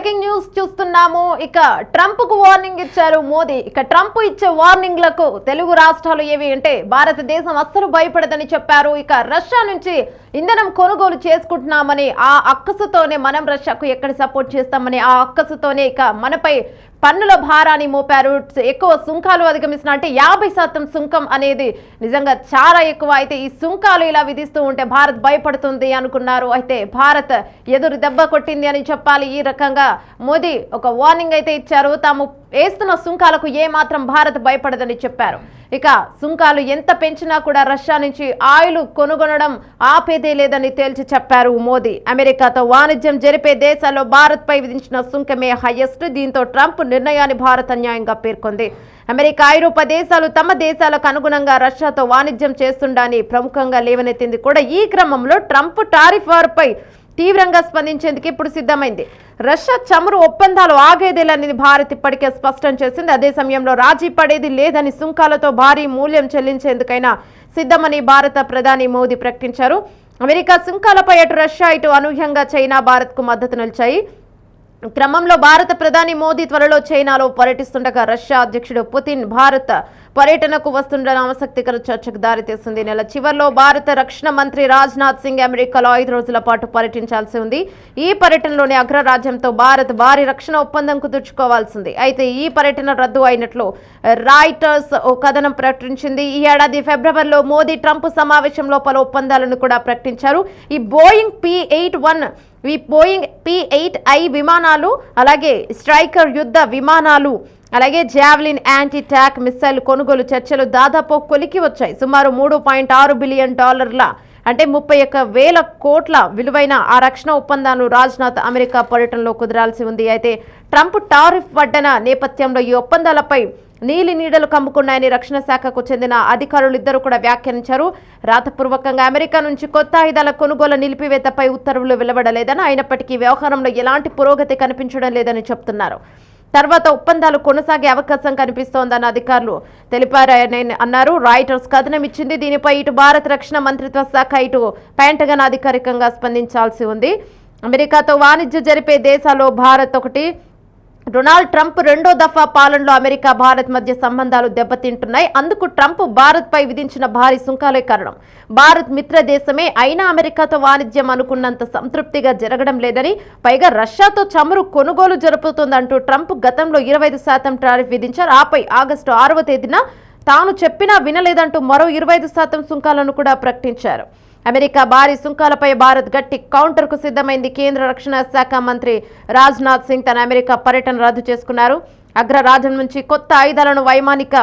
Breaking news చూస్తున్నాము. ఇక ట్రంప్కు warning ఇచ్చారు మోదీ. ఇక ట్రంప్ ఇచ్చే వార్నింగ్లకు తెలుగు రాష్ట్రాలు ఏవి అంటే భారతదేశం అస్సలు భయపడదని చెప్పారు. ఇక రష్యా నుంచి ఇంధనం కొనుగోలు చేసుకుంటున్నామని ఆ అక్కసుతోనే మనం రష్యాకు ఎక్కడ సపోర్ట్ చేస్తామని ఆ అక్కసుతోనే ఇక మనపై పన్నుల భారాన్ని మోపారు. ఎక్కువ సుంకాలు అధిగమిస్తున్న అంటే యాభై శాతం సుంకం అనేది నిజంగా చాలా ఎక్కువ. అయితే ఈ సుంకాలు ఇలా విధిస్తూ ఉంటే భారత్ భయపడుతుంది అనుకున్నారు. అయితే భారత్ ఎదురు దెబ్బ కొట్టింది అని చెప్పాలి. ఈ రకంగా మోదీ ఒక వార్నింగ్ అయితే ఇచ్చారు. తాము వేస్తున్న సుంకాలకు ఏమాత్రం భారత్ భయపడదని చెప్పారు. ఇక సుంకాలు ఎంత పెంచినా కూడా రష్యా నుంచి ఆయిల్ కొనుగొనడం ఆపేదే లేదని తేల్చి చెప్పారు మోదీ. అమెరికాతో వాణిజ్యం జరిపే దేశాల్లో భారత్పై విధించిన సుంకమే హైయెస్ట్. దీంతో ట్రంప్ నిర్ణయాన్ని భారత్ అన్యాయంగా పేర్కొంది. అమెరికా ఐరోపా దేశాలు తమ దేశాలకు అనుగుణంగా రష్యాతో వాణిజ్యం చేస్తుండని ప్రముఖంగా లేవనెత్తింది కూడా ఈ క్రమంలో ట్రంప్ టారిఫ్ వారిపై తీవ్రంగా స్పందించేందుకు ఇప్పుడు సిద్ధమైంది. రష్యా చమురు ఒప్పందాలు ఆగేదేలనేది భారత్ ఇప్పటికే స్పష్టం చేసింది. అదే సమయంలో రాజీ పడేది లేదని సుంకాలతో భారీ మూల్యం చెల్లించేందుకైనా సిద్ధమని భారత ప్రధాని మోదీ ప్రకటించారు. అమెరికా సుంకాలపై అటు రష్యా ఇటు అనూహ్యంగా చైనా భారత్కు మద్దతు నిలిచాయి. క్రమంలో భారత ప్రధాని మోదీ త్వరలో చైనాలో పర్యటిస్తుండగా రష్యా అధ్యక్షుడు పుతిన్ భారత పర్యటనకు వస్తుండడం ఆసక్తికర చర్చకు దారితీస్తుంది నెల చివరిలో భారత రక్షణ మంత్రి రాజ్నాథ్ సింగ్ అమెరికాలో ఐదు రోజుల పాటు పర్యటించాల్సి ఉంది. ఈ పర్యటనలోని అగ్రరాజ్యంతో భారత్ భారీ రక్షణ ఒప్పందం కుదుర్చుకోవాల్సింది. అయితే ఈ పర్యటన రద్దు అయినట్లు రాయిటర్స్ ఓ కథనం ప్రకటించింది. ఈ ఏడాది ఫిబ్రవరిలో మోదీ ట్రంప్ సమావేశంలో పలు ఒప్పందాలను కూడా ప్రకటించారు. ఈ బోయింగ్ పి ఎయిట్ వన్ ఈ బోయింగ్ పి ఎయిట్ ఐ విమానాలు అలాగే స్ట్రైకర్ యుద్ధ విమానాలు అలాగే జావ్లిన్ యాంటీ ట్యాక్ మిస్సైల్ కొనుగోలు చర్చలు దాదాపు కొలికి వచ్చాయి. సుమారు మూడు పాయింట్ ఆరు బిలియన్ డాలర్ల అంటే ముప్పై ఒక్క వేల కోట్ల విలువైన ఆ రక్షణ ఒప్పందాలు రాజ్నాథ్ అమెరికా పర్యటనలో కుదరాల్సి ఉంది. అయితే ట్రంప్ టారిఫ్ పడ్డన నేపథ్యంలో ఈ ఒప్పందాలపై నీలి నీడలు కమ్ముకున్నాయని రక్షణ శాఖకు చెందిన అధికారులు ఇద్దరు కూడా వ్యాఖ్యానించారు. రాతపూర్వకంగా అమెరికా నుంచి కొత్త ఆయుధాల కొనుగోలు నిలిపివేతపై ఉత్తర్వులు వెలువడలేదని అయినప్పటికీ వ్యవహారంలో ఎలాంటి పురోగతి కనిపించడం లేదని చెప్తున్నారు. తర్వాత ఒప్పందాలు కొనసాగే అవకాశం కనిపిస్తోందన్న అధికారులు తెలిపారని అన్నారు. రాయిటర్స్ కథనం ఇచ్చింది. దీనిపై ఇటు భారత రక్షణ మంత్రిత్వ శాఖ ఇటు పెంటగన్ అధికారికంగా స్పందించాల్సి ఉంది. అమెరికాతో వాణిజ్య జరిపే దేశాల్లో భారత్ ఒకటి డొనాల్డ్ ట్రంప్ రెండో దఫా పాలనలో అమెరికా భారత్ మధ్య సంబంధాలు దెబ్బతింటున్నాయి. అందుకు ట్రంప్ భారత్ పై విధించిన భారీ సుంకాలే కారణం. భారత్ మిత్ర దేశమే అయినా అమెరికాతో వాణిజ్యం అనుకున్నంత సంతృప్తిగా జరగడం లేదని పైగా రష్యాతో చమురు కొనుగోలు జరుపుతోందంటూ ట్రంప్ గతంలో ఇరవై శాతం టారిఫ్ విధించారు. ఆపై ఆగస్టు ఆరవ తేదీన తాను చెప్పినా వినలేదంటూ మరో ఇరవై శాతం సుంకాలను కూడా ప్రకటించారు. అమెరికా భారీ సుంకాలపై భారత్ గట్టి కౌంటర్కు సిద్ధమైంది. కేంద్ర రక్షణ శాఖ మంత్రి రాజ్నాథ్ సింగ్ తన అమెరికా పర్యటన రద్దు చేసుకున్నారు. అగ్రరాజ్యం నుంచి కొత్త ఆయుధాలను వైమానిక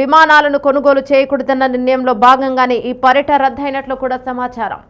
విమానాలను కొనుగోలు చేయకూడదన్న నిర్ణయంలో భాగంగానే ఈ పర్యటన రద్దయినట్లు కూడా సమాచారం.